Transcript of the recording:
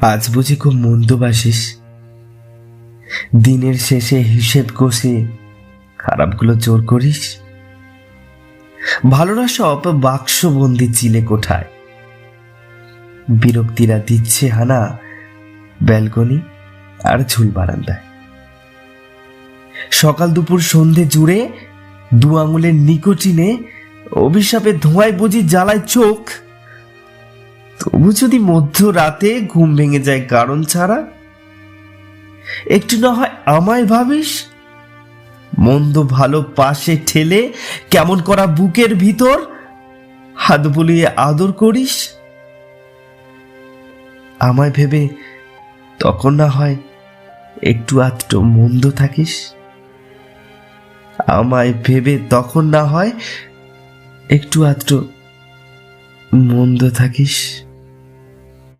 আজ বুঝি খুব মন্দবাসিস দিনের শেষে হিসেব কষে খারাপগুলো জোর করিস। ভালোরা সব বাক্সবন্দি চিলে কোঠায়। বিরক্তিরা দিচ্ছে হানা ব্যালকনি আর ঝুল বারান্দায়। সকাল দুপুর সন্ধে জুড়ে দু আঙুলের নিকোটিনে অভিশাপে ধোঁয়ায় বুঝি জ্বালায় চোখ। তবু যদি মধ্যরাতে ঘুম ভেঙে যায় কারণ ছাড়া, একটু না হয় আমায় ভাবিস? মন্দ ভালো পাশে ঠেলে কেমন করা বুকের ভিতর? হাত বুলিয়ে আদর করিস? আমায় ভেবে তখন না হয় একটু আধটু মন্দ থাকিস? আমায় ভেবে তখন না হয় একটু আধটু মন্দ থাকিস?